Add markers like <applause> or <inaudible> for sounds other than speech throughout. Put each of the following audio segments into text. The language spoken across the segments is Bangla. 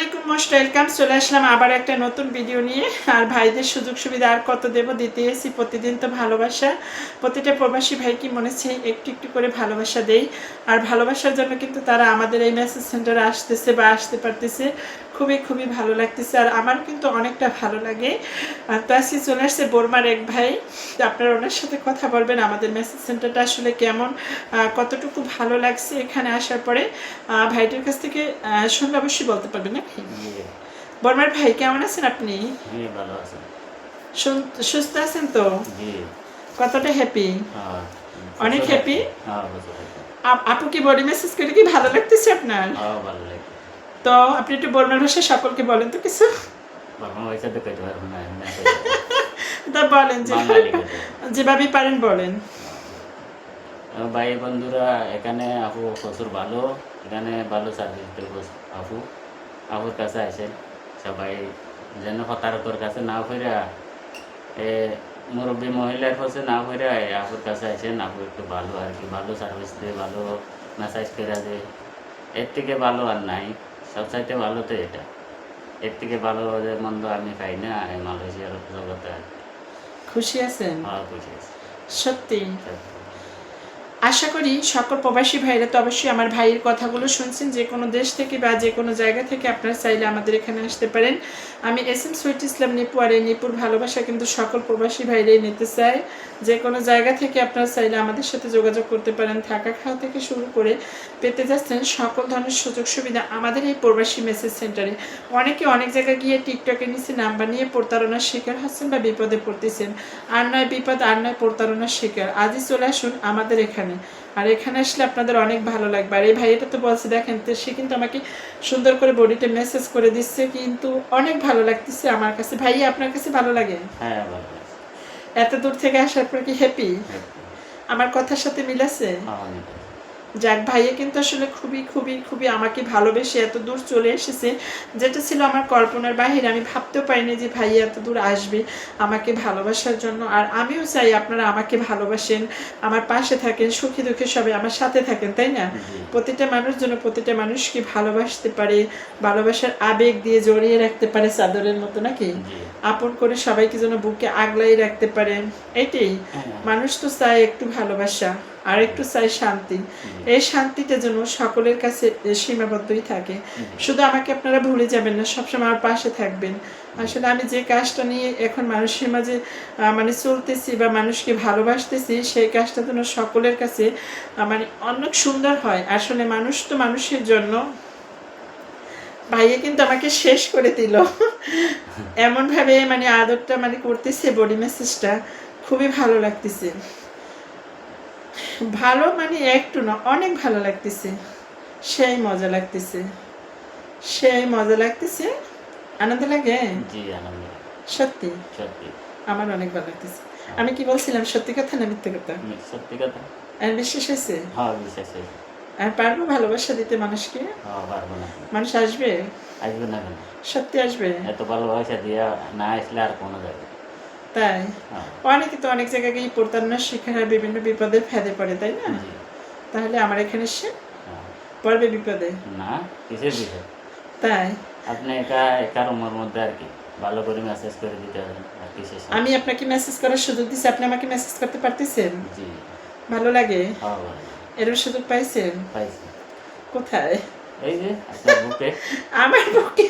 আলাইকুম মোস্ট ওয়েলকাম। চলে আসলাম আবার একটা নতুন ভিডিও নিয়ে। আর ভাইদের সুযোগ সুবিধা আর কত দেব দিতে এসি প্রতিদিন তো ভালোবাসা। প্রতিটা প্রবাসী ভাই কি মনে হচ্ছে একটু একটু করে ভালোবাসা দেই। আর ভালোবাসার জন্য কিন্তু তারা আমাদের এই মেসেজ সেন্টারে আসতেছে বা আসতে পারতেছে। খুবই খুবই ভালো লাগতেছে আর আমার কিন্তু অনেকটা ভালো লাগে। আর তো আজকে চলে আসছে বোরমার এক ভাই। আপনারা ওনার সাথে কথা বলবেন আমাদের মেসেজ সেন্টারটা আসলে কেমন কতটুকু ভালো লাগছে এখানে আসার পরে। ভাইটির কাছ থেকে শুনলে অবশ্যই বলতে পারবেন জি। বর্মার ভাই কেমন আছেন আপনি? জি ভালো আছেন সুস্থ আছেন তো? কতটা হ্যাপি হ্যাঁ। অনেক হ্যাপি হ্যাঁ আপু কি বডি মেসেজ করে কি ভালো লাগতেছে আপনার? হ্যাঁ ভালো লাগে তো আপনি একটু বর্মার ভাষায় সকলকে বলেন তো কিছু। তো বলেন যেভাবে পারেন বলেন। ভাই বন্ধুরা এখানে আপু প্রচুর ভালো। এখানে ভালো সার্ভিস দেবো আপু। আপুর কাছে আসেন সবাই যেন হতারকর কাছে না ফিরা। এ মুরব্বী মহিলার কাছে না ফিরা। আপুর কাছে আসেন আপু একটু ভালো আর কি। ভালো সার্ভিস দেয় ভালো ম্যাসাজ করে দেয়। এর থেকে ভালো আর নাই। সবচাইতে ভালো তো এটা এর থেকে ভালো মন্দ আমি খাই না মালয়েশিয়ার জগতে খুশি আছেন ভালো খুশি আছি। সত্যি। আশা করি সকল প্রবাসী ভাইরা তো অবশ্যই আমার ভাইয়ের কথাগুলো শুনছেন, যে কোনো দেশ থেকে বা যে কোনো জায়গা থেকে আপনারা চাইলে আমাদের এখানে আসতে পারেন। আমি S M sweet Islam Nipu আর এই নিপুর ভালোবাসা কিন্তু সকল প্রবাসী ভাইরাই নিতে চায়। যে কোনো জায়গা থেকে আপনারা চাইলে আমাদের সাথে যোগাযোগ করতে পারেন। থাকা খাওয়া থেকে শুরু করে পেতে যাচ্ছেন সকল ধরনের সুযোগ সুবিধা আমাদের এই প্রবাসী মেসেজ সেন্টারে। অনেকে অনেক জায়গায় গিয়ে টিকটকে নিচে নাম্বার নিয়ে প্রতারণার শিকার হচ্ছেন বা বিপদে পড়তেছেন। আর নয় বিপদ, আর নয় প্রতারণার শিকার। আজই চলে আসুন আমাদের এখানে। আর এখানে আসলে আপনাদের অনেক ভালো লাগবে। আর এই ভাইটা তো বলছে দেখেন তো সে কিন্তু আমাকে সুন্দর করে বডিতে মেসেজ করে দিচ্ছে কিন্তু অনেক ভালো লাগতেছে আমার কাছে। ভাইয়া আপনার কাছে ভালো লাগে? হ্যাঁ ভালো এত দূর থেকে আসার পর কি হ্যাপি আমার কথার সাথে মিল আছে? হ্যাঁ, আছে। যাক ভাইয়া কিন্তু আসলে খুবই খুবই খুবই আমাকে ভালোবেসে এত দূর চলে এসেছে যেটা ছিল আমার কল্পনার বাহিরে। আমি ভাবতেও পারিনি যে ভাইয়া এত দূর আসবে আমাকে ভালোবাসার জন্য। আর আমিও চাই আপনারা আমাকে ভালোবাসেন আমার পাশে থাকেন সুখী দুঃখে সবাই আমার সাথে থাকেন তাই না? প্রতিটা মানুষ যেন প্রতিটা মানুষকে ভালোবাসতে পারে ভালোবাসার আবেগ দিয়ে জড়িয়ে রাখতে পারে চাদরের মতো নাকি? আপন করে সবাইকে যেন বুকে আগলাই রাখতে পারে এটাই। হ্যাঁ, মানুষ তো চায় একটু ভালোবাসা। আর একটু চায় শান্তি এই শান্তিটা যেন সকলের কাছে সীমাবদ্ধই থাকে। শুধু আমাকে আপনারা ভুলে যাবেন না সবসময় আমার পাশে থাকবেন। আসলে আমি যে কাজটা নিয়ে এখন মানুষের মাঝে মানে চলতেছি বা মানুষকে ভালোবাসতেছি সেই কাজটা যেন সকলের কাছে মানে অনেক সুন্দর হয়। আসলে মানুষ তো মানুষের জন্য। ভাইয়া কিন্তু আমাকে শেষ করে দিল। এমনভাবে মানে আদরটা মানে করতেছে বডি মেসেজটা খুবই ভালো লাগতেছে। ভালো মানে একটু না অনেক ভালো লাগতেছে। সেই মজা লাগতেছে। সেই মজা লাগতেছে। আনন্দ লাগে? জি আনন্দ সত্যি? সত্যি। আমার অনেক ভালো লাগতেছে। আমি কি বলছিলাম সত্যি কথা না মিথ্যে কথা? সত্যি কথা। আর বিশ্বাস হয়েছে? হ্যাঁ বিশ্বাস আছে। আর পারব ভালোবাসা দিতে মানুষকে? হ্যাঁ পারব না। মানুষ আসবে? আসবে না সত্যি আসবে? এত ভালোবাসা দিয়া না আসলে আর কোনো যাবে তাই? হ্যাঁ। অনেকে তো অনেক জায়গায় গিয়ে প্রতারণার শিকার হয় বিভিন্ন বিপদের ফেদে পড়ে তাই না? তাহলে আমার এখানে সে হ্যাঁ। পড়বে বিপদে? না কিসের বিষয় তাই। আপনি একা একা রুমের মধ্যে আর কি? ভালো করে মেসেজ করে দিতে আর আমি আপনাকে মেসেজ করার সুযোগ দিচ্ছি আপনি আমাকে মেসেজ করতে পারতেছেন? জি। ভালো লাগে? হ্যাঁ ভালো এরকম সুযোগ পাইছেন? পাইছি। কোথায়? এই যে আপনার বুকে <laughs> আমার বুকে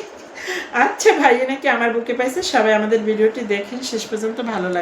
আচ্ছা ভাইয়া নাকি আমার বুকে পাইছে? সবাই আমাদের ভিডিওটি দেখেন শেষ পর্যন্ত ভালো লাগে